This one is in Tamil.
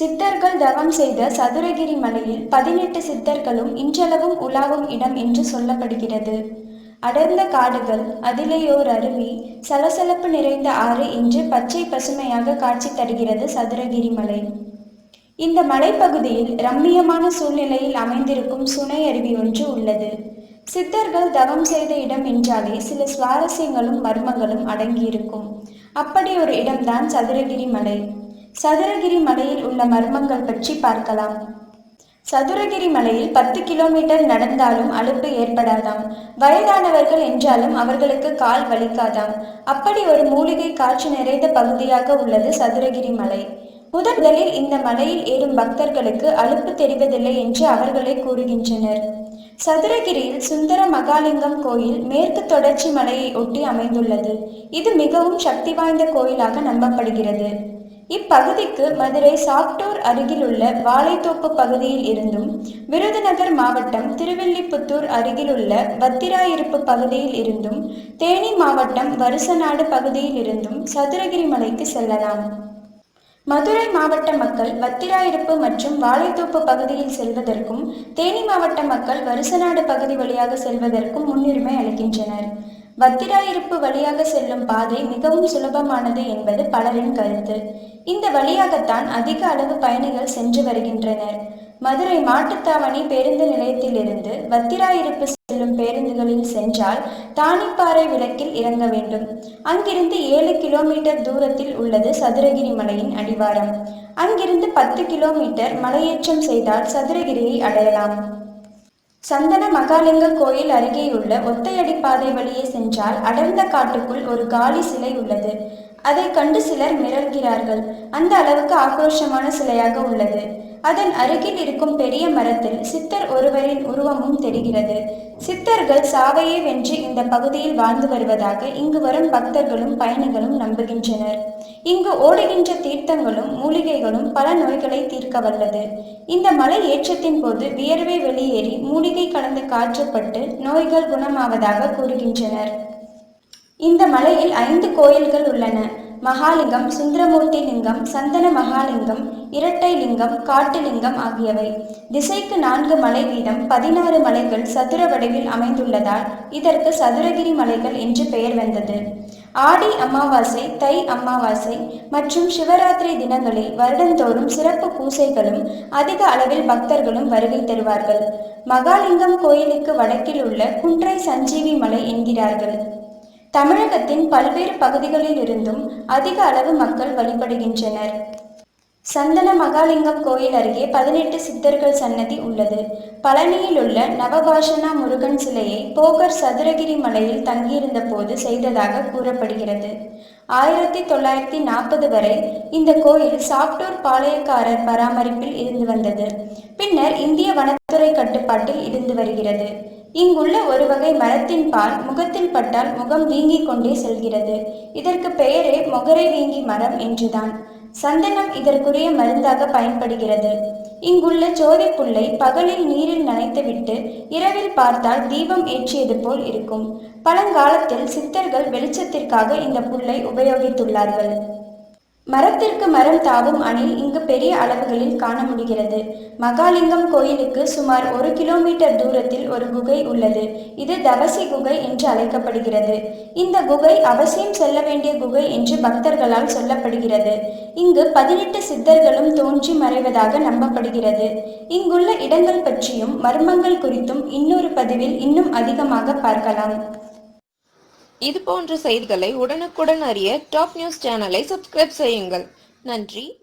சித்தர்கள் தவம் செய்த சதுரகிரி மலையில் பதினெட்டு சித்தர்களும் இன்றளவும் உலாவும் இடம் என்று சொல்லப்படுகிறது. அடர்ந்த காடுகள் அதிலேயோர் அருவி சலசலப்பு நிறைந்த ஆறு இன்று பச்சை பசுமையாக காட்சி தருகிறது சதுரகிரி மலை. இந்த மலைப்பகுதியில் ரம்மியமான சூழ்நிலையில் அமைந்திருக்கும் சுனை அருவி ஒன்று உள்ளது. சித்தர்கள் தவம் செய்த இடம் என்றாலே சில சுவாரஸ்யங்களும் மர்மங்களும் அடங்கியிருக்கும். அப்படி ஒரு இடம்தான் சதுரகிரி மலை. சதுரகிரி மலையில் உள்ள மர்மங்கள் பற்றி பார்க்கலாம். சதுரகிரி மலையில் பத்து கிலோமீட்டர் நடந்தாலும் அலுப்பு ஏற்படாதாம். வயதானவர்கள் என்றாலும் அவர்களுக்கு கால் வலிக்காதாம். அப்படி ஒரு மூலிகை காட்சி நிறைந்த பகுதியாக உள்ளது சதுரகிரி மலை. முதலில் இந்த மலையில் ஏறும் பக்தர்களுக்கு அலுப்பு தெரிவதில்லை என்று அவர்களே கூறுகின்றனர். சதுரகிரியில் சுந்தர மகாலிங்கம் கோயில் மேற்கு தொடர்ச்சி மலையை ஒட்டி அமைந்துள்ளது. இது மிகவும் சக்தி வாய்ந்த கோயிலாக நம்பப்படுகிறது. இப்பகுதிக்கு மதுரை சாப்டூர் அருகிலுள்ள வாழைத்தோப்பு பகுதியில் இருந்தும் விருதுநகர் மாவட்டம் திருவில்லிபுத்தூர் அருகிலுள்ள வத்திராயிருப்பு பகுதியில் இருந்தும் தேனி மாவட்டம் வருசநாடு பகுதியில் இருந்தும் சதுரகிரி மலைக்கு செல்லலாம். மதுரை மாவட்ட மக்கள் வத்திராயிருப்பு மற்றும் வாழைத்தோப்பு பகுதியில் செல்வதற்கும் தேனி மாவட்ட மக்கள் வருசநாடு பகுதி வழியாக செல்வதற்கும் முன்னுரிமை அளிக்கின்றனர். வத்திராயிருப்பு வழியாக செல்லும் பாதை மிகவும் சுலபமானது என்பது பலரின் கருத்து. இந்த வழியாகத்தான் அதிக அளவு பயணிகள் சென்று வருகின்றனர். மதுரை மாட்டுத்தாவணி பேருந்து நிலையத்திலிருந்து வத்திராயிருப்பு செல்லும் பேருந்துகளில் சென்றால் தானிப்பாறை விளக்கில் இறங்க வேண்டும். அங்கிருந்து ஏழு கிலோமீட்டர் தூரத்தில் உள்ளது சதுரகிரி மலையின் அடிவாரம். அங்கிருந்து பத்து கிலோமீட்டர் மலையேற்றம் செய்தால் சதுரகிரியை அடையலாம். சந்தன மகாலிங்க கோயில் அருகேயுள்ள ஒத்தையடி பாதை வழியே சென்றால் அடர்ந்த காட்டுக்குள் ஒரு காலி சிலை உள்ளது. அதை கண்டு சிலர் மிரள்கிறார்கள். அந்த அளவுக்கு ஆக்ரோஷமான சிலையாக உள்ளது. அதன் அருகில் இருக்கும் பெரிய மரத்தில் சித்தர் ஒருவரின் உருவமும் தெரிகிறது. சித்தர்கள் சாவையே வென்று இந்த பகுதியில் வாழ்ந்து வருவதாக இங்கு வரும் பக்தர்களும் பயணிகளும் நம்புகின்றனர். இங்கு ஓடுகின்ற தீர்த்தங்களும் மூலிகைகளும் பல நோய்களை தீர்க்க வல்லது. இந்த மலை ஏற்றத்தின் போது வியர்வை வெளியேறி மூலிகை கலந்து காற்றப்பட்டு நோய்கள் குணமாவதாக கூறுகின்றனர். இந்த மலையில் ஐந்து கோயில்கள் உள்ளன. மகாலிங்கம் சுந்தரமூர்த்தி லிங்கம் சந்தன மகாலிங்கம் இரட்டை லிங்கம் காட்டுலிங்கம் ஆகியவை. திசைக்கு நான்கு மலை வீதம் பதினாறு மலைகள் சதுர வடிவில் அமைந்துள்ளதால் இதற்கு சதுரகிரி மலைகள் என்று பெயர் வந்தது. ஆடி அமாவாசை தை அமாவாசை மற்றும் சிவராத்திரி தினங்களில் வருடந்தோறும் சிறப்பு பூசைகளும் அதிக அளவில் பக்தர்களும் வருகை தருவார்கள். மகாலிங்கம் கோயிலுக்கு வடக்கில் உள்ள குன்றை சஞ்சீவி மலை என்கிறார்கள். தமிழகத்தின் பல்வேறு பகுதிகளில் இருந்தும் அதிக அளவு மக்கள் வழிபடுகின்றனர். சந்தன மகாலிங்கம் கோயில் அருகே பதினெட்டு சித்தர்கள் சன்னதி உள்ளது. பழனியில் உள்ள நவபாஷனா முருகன் சிலையை போகர் சதுரகிரி மலையில் தங்கியிருந்த போது செய்ததாக கூறப்படுகிறது. ஆயிரத்தி தொள்ளாயிரத்தி நாற்பது வரை இந்த கோயில் சாப்டூர் பாளையக்காரர் பராமரிப்பில் இருந்து வந்தது. பின்னர் இந்திய வனத்துறை கட்டுப்பாட்டில் இருந்து வருகிறது. இங்குள்ள ஒரு வகை மரத்தின் பால் முகத்தில் பட்டால் முகம் வீங்கிக் கொண்டே செல்கிறது. இதற்கு பெயரே மொகரை வீங்கி மரம் என்றுதான். சந்தனம் இதற்குரிய மருந்தாக பயன்படுகிறது. இங்குள்ள ஜோதி புல்லை பகலில் நீரில் நனைத்துவிட்டு இரவில் பார்த்தால் தீபம் ஏற்றியது போல் இருக்கும். பழங்காலத்தில் சித்தர்கள் வெளிச்சத்திற்காக இந்த புல்லை உபயோகித்துள்ளார்கள். மரத்திற்கு மரம் தாவும் அணில் இங்கு பெரிய அளவுகளில் காண முடிகிறது. மகாலிங்கம் கோயிலுக்கு சுமார் ஒரு கிலோமீட்டர் தூரத்தில் ஒரு குகை உள்ளது. இது தவசி குகை என்று அழைக்கப்படுகிறது. இந்த குகை அவசியம் செல்ல வேண்டிய குகை என்று பக்தர்களால் சொல்லப்படுகிறது. இங்கு பதினெட்டு சித்தர்களும் தோன்றி மறைவதாக நம்பப்படுகிறது. இங்குள்ள இடங்கள் பற்றியும் மர்மங்கள் குறித்தும் இன்னொரு பதிவில் இன்னும் அதிகமாக பார்க்கலாம். இது போன்ற செய்திகளை உடனுக்குடன் அறிய டாப் நியூஸ் சேனலை சப்ஸ்கிரைப் செய்யுங்கள். நன்றி.